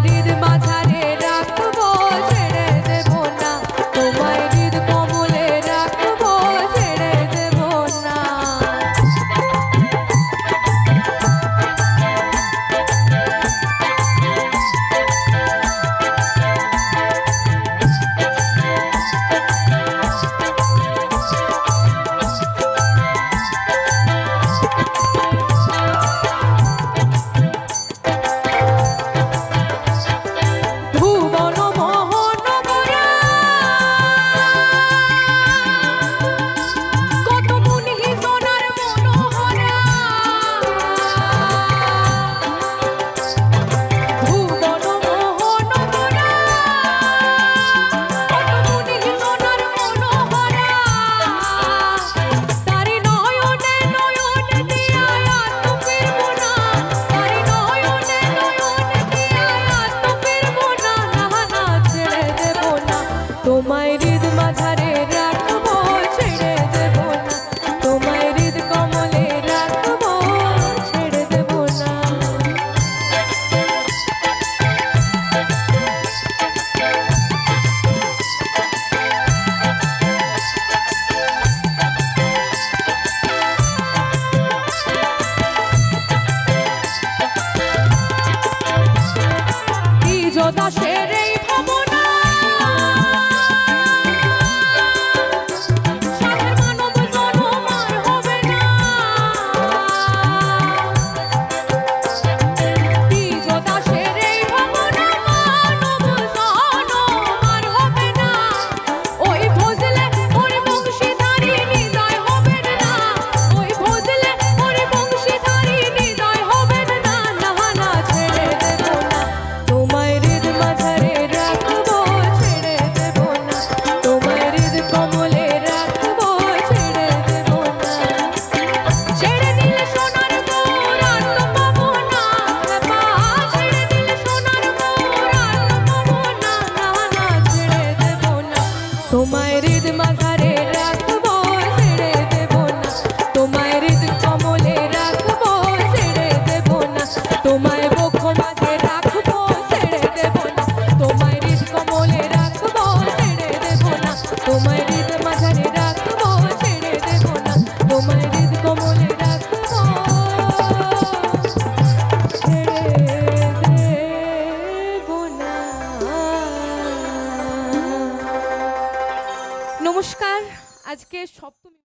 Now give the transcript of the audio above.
lady, the magic. 大学 almighty. নমস্কার। আজকে সপ্তমী